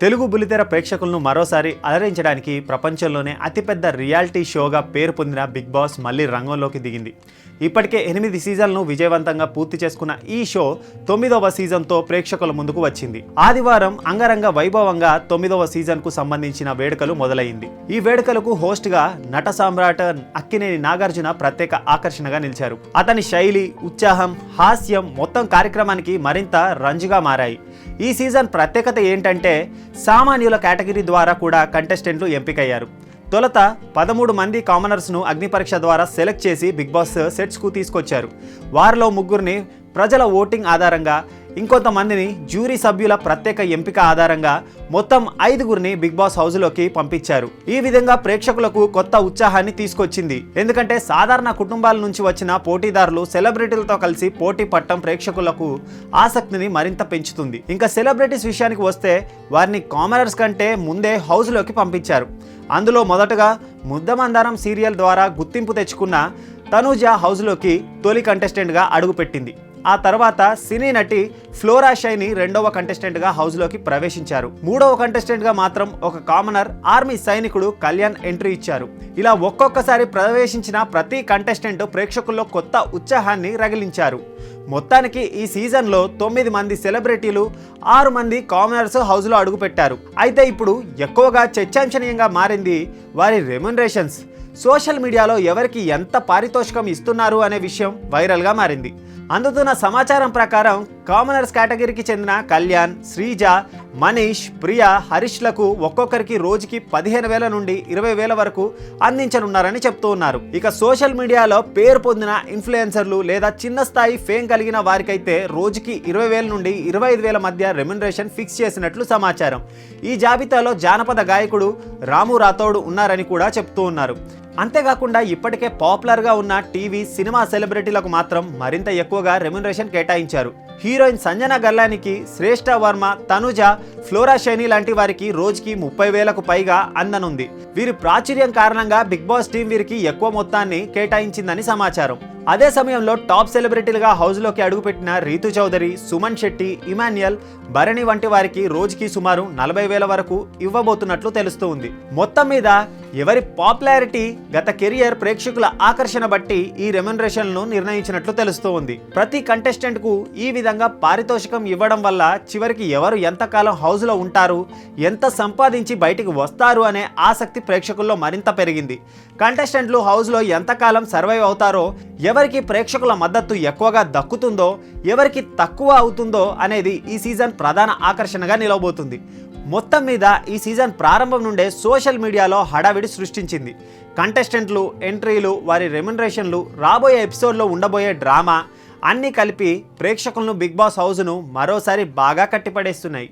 తెలుగు బుల్లితెర ప్రేక్షకులను మరోసారి అలరించడానికి ప్రపంచంలోనే అతిపెద్ద రియాలిటీ షోగా పేరు పొందిన బిగ్ బాస్ మళ్ళీ రంగంలోకి దిగింది. ఇప్పటికే ఎనిమిది సీజన్లను విజయవంతంగా పూర్తి చేసుకున్న ఈ షో తొమ్మిదవ సీజన్తో ప్రేక్షకుల ముందుకు వచ్చింది. ఆదివారం అంగరంగ వైభవంగా తొమ్మిదవ సీజన్కు సంబంధించిన వేడుకలు మొదలైంది ఈ వేడుకలకు హోస్ట్గా నట సామ్రాట్ అక్కినేని నాగార్జున ప్రత్యేక ఆకర్షణగా నిలిచారు. అతని శైలి ఉత్సాహం హాస్యం మొత్తం కార్యక్రమానికి మరింత రంజుగా మారాయి. ఈ సీజన్ ప్రత్యేకత ఏంటంటే సామాన్యుల కేటగిరీ ద్వారా కూడా కంటెస్టెంట్లు ఎంపికయ్యారు. తొలుత పదమూడు మంది కామనర్స్ను అగ్నిపరీక్ష ద్వారా సెలెక్ట్ చేసి బిగ్ బాస్ సెట్స్కు తీసుకొచ్చారు. వారిలో ముగ్గురిని ప్రజల ఓటింగ్ ఆధారంగా ఇంకొంతమందిని జ్యూరీ సభ్యుల ప్రత్యేక ఎంపిక ఆధారంగా మొత్తం ఐదుగురిని బిగ్ బాస్ హౌస్లోకి పంపించారు. ఈ విధంగా ప్రేక్షకులకు కొత్త ఉత్సాహాన్ని తీసుకొచ్చింది. ఎందుకంటే సాధారణ కుటుంబాల నుంచి వచ్చిన పోటీదారులు సెలబ్రిటీలతో కలిసి పోటీ పట్టం ప్రేక్షకులకు ఆసక్తిని మరింత పెంచుతుంది. ఇంకా సెలబ్రిటీస్ విషయానికి వస్తే వారిని కామనర్స్ కంటే ముందే హౌస్లోకి పంపించారు. అందులో మొదటగా ముద్దమందారం సీరియల్ ద్వారా గుర్తింపు తెచ్చుకున్న తనూజ హౌస్లోకి తొలి కంటెస్టెంట్గా అడుగుపెట్టింది. ఆ తర్వాత సినీ నటి ఫ్లోరా షైని రెండవ కంటెస్టెంట్గా హౌస్లోకి ప్రవేశించారు. మూడవ కంటెస్టెంట్గా మాత్రం ఒక కామనర్ ఆర్మీ సైనికుడు కళ్యాణ్ ఎంట్రీ ఇచ్చారు. ఇలా ఒక్కొక్కసారి ప్రవేశించిన ప్రతి కంటెస్టెంట్ ప్రేక్షకుల్లో కొత్త ఉత్సాహాన్ని రగిలించారు. మొత్తానికి ఈ సీజన్లో తొమ్మిది మంది సెలబ్రిటీలు ఆరు మంది కామనర్స్ హౌస్లో అడుగుపెట్టారు. అయితే ఇప్పుడు ఎక్కువగా చర్చాంశనీయంగా మారింది వారి రెమ్యునరేషన్స్. సోషల్ మీడియాలో ఎవరికి ఎంత పారితోషికం ఇస్తున్నారు అనే విషయం వైరల్గా మారింది. అందుతున్న సమాచారం ప్రకారం కామనర్స్ కేటగిరీకి చెందిన కళ్యాణ్ శ్రీజ మనీష్ ప్రియా హరీష్లకు ఒక్కొక్కరికి రోజుకి పదిహేను వేల నుండి ఇరవై వేల వరకు అందించనున్నారని చెప్తూ ఉన్నారు. ఇక సోషల్ మీడియాలో పేరు పొందిన ఇన్ఫ్లుయెన్సర్లు లేదా చిన్న స్థాయి ఫేమ్ కలిగిన వారికైతే రోజుకి ఇరవై వేల నుండి ఇరవై ఐదు వేల మధ్య రెమ్యునరేషన్ ఫిక్స్ చేసినట్లు సమాచారం. ఈ జాబితాలో జానపద గాయకుడు రాము రాథోడ్ ఉన్నారని కూడా చెప్తూ ఉన్నారు. అంతేకాకుండా ఇప్పటికే పాపులర్గా ఉన్న టీవీ సినిమా సెలబ్రిటీలకు మాత్రం మరింత ఎక్కువగా రెమ్యునరేషన్ కేటాయించారు. హీరోయిన్ సంజన గల్లానికి శ్రేష్ఠ వర్మ తనుజ ఫ్లోరా షైని లాంటి వారికి రోజుకి ముప్పై వేలకు పైగా అందనుంది. వీరి ప్రాచుర్యం కారణంగా బిగ్ బాస్ టీం వీరికి ఎక్కువ మొత్తాన్ని కేటాయించిందని సమాచారం. అదే సమయంలో టాప్ సెలబ్రిటీలుగా హౌస్లోకి అడుగుపెట్టిన రీతు చౌదరి సుమన్ శెట్టి ఇమాన్యుయల్ భరణి వంటి వారికి రోజుకి సుమారు నలభై వేల వరకు ఇవ్వబోతున్నట్లు తెలుస్తూ ఉంది. మొత్తం మీద ఎవరి పాపులారిటీ గత కెరియర్ ప్రేక్షకుల ఆకర్షణ బట్టి ఈ రెమ్యునరేషన్లను నిర్ణయించినట్లు తెలుస్తూ ఉంది. ప్రతి కంటెస్టెంట్కు ఈ విధంగా పారితోషికం ఇవ్వడం వల్ల చివరికి ఎవరు ఎంతకాలం హౌస్లో ఉంటారు ఎంత సంపాదించి బయటికి వస్తారు అనే ఆసక్తి ప్రేక్షకుల్లో మరింత పెరిగింది. కంటెస్టెంట్లు హౌస్లో ఎంతకాలం సర్వైవ్ అవుతారో ఎవరికి ప్రేక్షకుల మద్దతు ఎక్కువగా దక్కుతుందో ఎవరికి తక్కువ అవుతుందో అనేది ఈ సీజన్ ప్రధాన ఆకర్షణగా నిలవబోతుంది. మొత్తం మీద ఈ సీజన్ ప్రారంభం నుండే సోషల్ మీడియాలో హడావిడి సృష్టించింది. కంటెస్టెంట్లు ఎంట్రీలు వారి రెమ్యునరేషన్లు రాబోయే ఎపిసోడ్లో ఉండబోయే డ్రామా అన్నీ కలిపి ప్రేక్షకులను బిగ్ బాస్ హౌస్ను మరోసారి బాగా కట్టిపడేస్తున్నాయి.